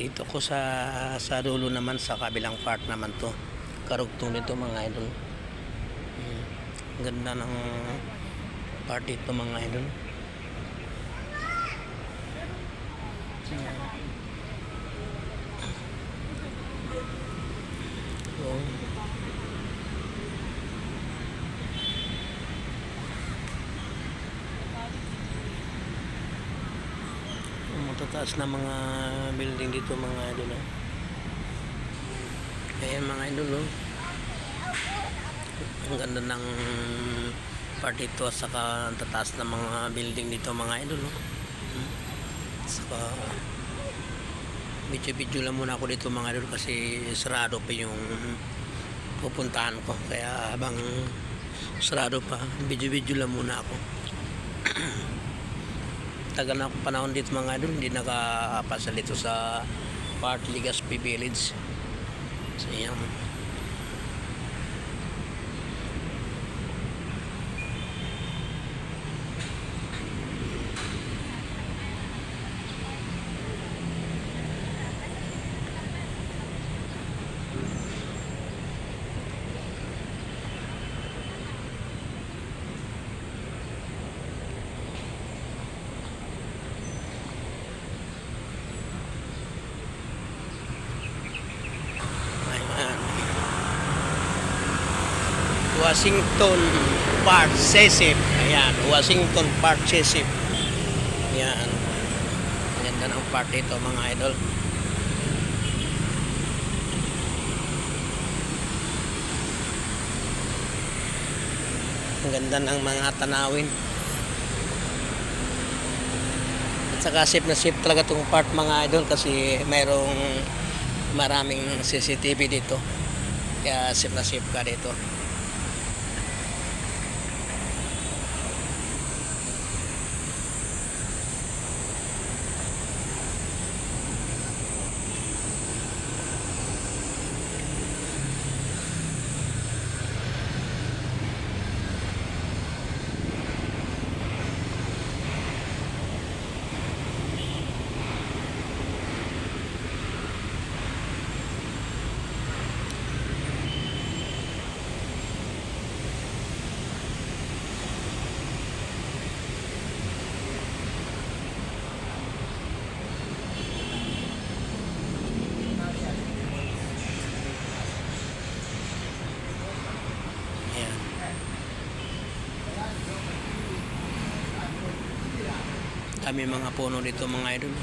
Dito ko sa sa dulo naman sa kabilang part naman to. Karugtong nito mga idol. Mm. Ang Ganda ng part dito mga idol. Oh. Ang matataas na mga building dito mga idol. oh. Ayan mga idol. Oh. Ang ganda ng part dito at saka ang tataas na mga building dito mga idol. Oh. Hmm. Saka video-video lang muna ako dito mga idol kasi sarado pa yung pupuntahan ko. Kaya habang sarado pa, video-video lang muna ako. tagal na panahon dito mga idol. Hindi nakapasal dito sa Part Ligaspi Village. So yan Ayan. Washington Park Sesip. Ayan Washington Park Sesip. Ayan. Ang ganda ng part dito mga idol. Ang ganda ng mga tanawin. At saka safe na safe talaga itong part mga idol kasi mayroong maraming CCTV dito. Kaya safe na safe ka dito kami mga puno dito mga idol.